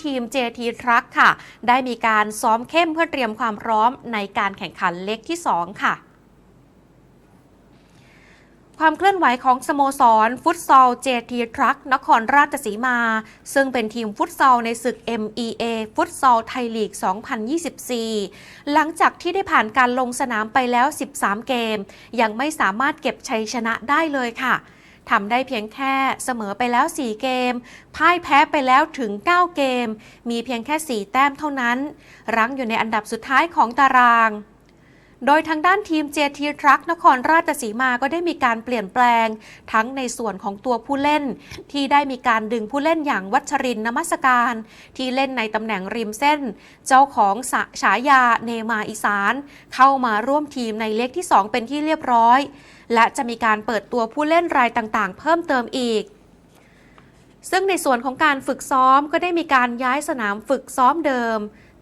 ทีม JT Truck ค่ะ ได้มีการซ้อมเข้มเพื่อเตรียมความพร้อมในการแข่งขันเล็กที่ 2 ค่ะความเคลื่อนไหวของสโมสร ฟุตซอล JT Truck นครราชสีมา ซึ่งเป็นทีมฟุตซอลในศึก MEA ฟุตซอลไทยลีก 2024 หลังจากที่ได้ผ่านการลงสนามไปแล้ว 13 เกม ยังไม่สามารถเก็บชัยชนะได้เลยค่ะ ทำได้เพียงแค่เสมอไปแล้ว 4 เกม พ่ายแพ้ไปแล้วถึง 9 เกม มีเพียงแค่ 4 แต้มเท่านั้น รั้งอยู่ในอันดับสุดท้ายของตาราง โดยทางด้านทีม JT Truck นครราชสีมาก็ได้มีการเปลี่ยนแปลง ทั้งในส่วนของตัวผู้เล่น ที่ได้มีการดึงผู้เล่นอย่างวัชรินนมัสการ ที่เล่นในตำแหน่งริมเส้น เจ้าของฉายาเนมาอีสาน เข้ามาร่วมทีมในเล็กที่ 2 เป็นที่เรียบร้อย และจะมีการเปิดตัวผู้เล่นรายต่างๆ เพิ่มเติมอีกซึ่งในส่วนของการฝึกซ้อมก็ได้มีการย้ายสนามฝึกซ้อมเดิม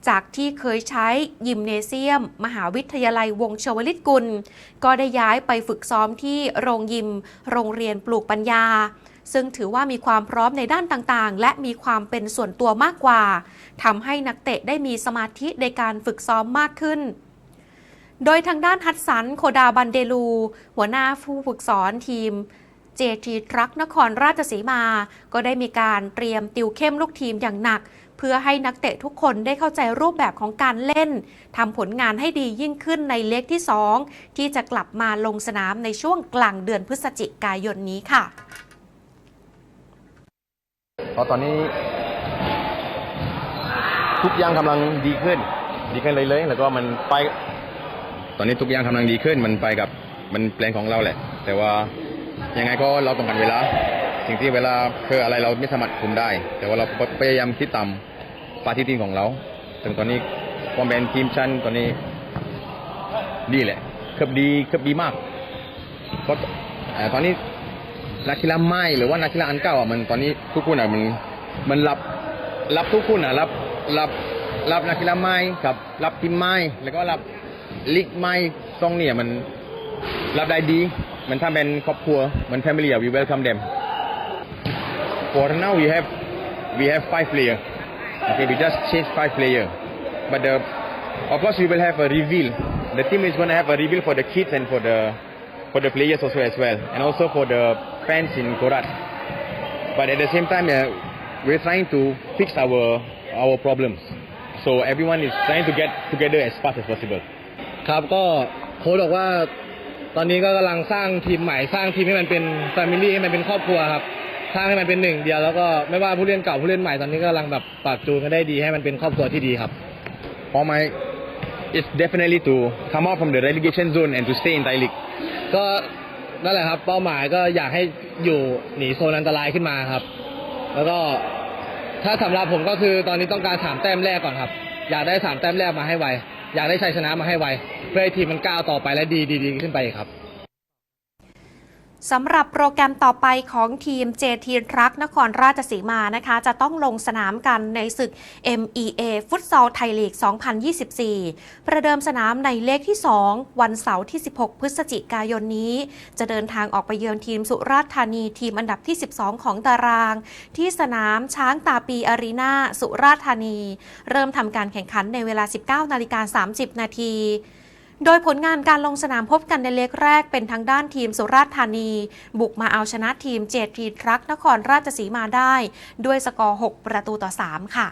จากที่เคยใช้ยิมเนเซียม มหาวิทยาลัยวงชวลิตกุล ก็ได้ย้ายไปฝึกซ้อมที่โรงยิม โรงเรียนปลูกปัญญา ซึ่งถือว่ามีความพร้อมในด้านต่างๆ และมีความเป็นส่วนตัวมากกว่าทำให้นักเตะได้มีสมาธิในการฝึกซ้อมมากขึ้นโดยทางด้านฮัตสัน โคดาบันเดลู หัวหน้าผู้ฝึกสอนทีม JT Truck นครราชสีมา ก็ได้มีการเตรียมติวเข้มลูกทีมอย่างหนัก เพื่อให้นักเตะทุกคนได้เข้าใจรูปแบบของการเล่นทำผลงานให้ดียิ่งขึ้นในเล็กที่ 2 ที่จะกลับมาลงสนามในช่วงกลางเดือนพฤศจิกายนนี้ค่ะ เพราะตอนนี้ ทุกอย่างกำลังดีขึ้น ดีขึ้นเลยเลยๆแล้วก็มันไป ตอนนี้ทุกอย่างกำลังดีขึ้น มันไปกับมันแปลงของเราแหละ แต่ว่ายังไงก็เราต้องการเวลา สิ่งที่เวลาคืออะไรเราไม่สามารถคุมได้ แต่ว่าเราพยายามคิดตาม ปฏิทินของเราถึงตอนนี้ความเป็นทีมชั้นตอนนี้ดีแหละเกือบดีเกือบดีมากเพราะตอนนี้นักกีฬาใหม่หรือว่านักกีฬาอันเก่าอะมันตอนนี้ทุกคนอะมันมันรับรับทุกคนอะรับรับรับนักกีฬาใหม่กับรับทีมใหม่แล้วก็รับลีกใหม่ตรงเนี้มันรับได้ดี มันถ้าเป็นครอบครัวเหมัน family อะ we welcome them for now we have we have five player okay we just change five player but the of course we will have a reveal the team is going to have a reveal for the kids and for the for the players also as well, and also for the fans in Korat. But at the same time, uh, we're trying to fix our our problems. So everyone is trying to get together as fast as possible. ครับก็โค้ชบอกว่าตอนนี้ก็กำลังสร้างทีมใหม่สร้างทีมให้มันเป็นแฟมิลี่ให้มันเป็นครอบครัวครับ สร้างให้มันเป็นหนึ่งเดียวแล้วก็ไม่ว่าผู้เล่นเก่าผู้เล่นใหม่ตอนนี้ก็กำลังแบบปรับจูนกันได้ดีให้มันเป็นครอบครัวที่ดีครับ All my it's definitely to come out from the relegation zone and to stay in Thai League. ก็นั่นแหละครับ เป้าหมายก็อยากให้อยู่หนีโซนอันตรายขึ้นมาครับ แล้วก็ถ้าสำหรับผมก็คือตอนนี้ต้องการสามแต้มแรกก่อนครับ อยากได้สามแต้มแรกมาให้ไว อยากได้ชัยชนะมาให้ไว เพื่อให้ทีมมันก้าวต่อไปและดีดีดีขึ้นไปอีกครับ สำหรับโปรแกรมต่อไปของทีม JT Truck นครราชสีมานะคะ จะต้องลงสนามกันในศึก MEA ฟุตซอลไทยลีก 2024 ประเดิมสนามในเลขที่ 2 วันเสาร์ที่ 16 พฤศจิกายนนี้ จะเดินทางออกไปเยือนทีมสุราษฎร์ธานีทีมอันดับที่ 12 ของตาราง ที่สนามช้างตาปีอารีนาสุราษฎร์ธานี เริ่มทำการแข่งขันในเวลา 19 นาฬิกา 30 นาที โดยผลงานการลงสนามพบกันในเล็กแรกเป็นทางด้านทีมสุราษฎร์ธานี บุกมาเอาชนะทีมเจทีทรัคนครราชสีมาได้ ด้วยสกอร์ 6 ประตูต่อ 3 ค่ะ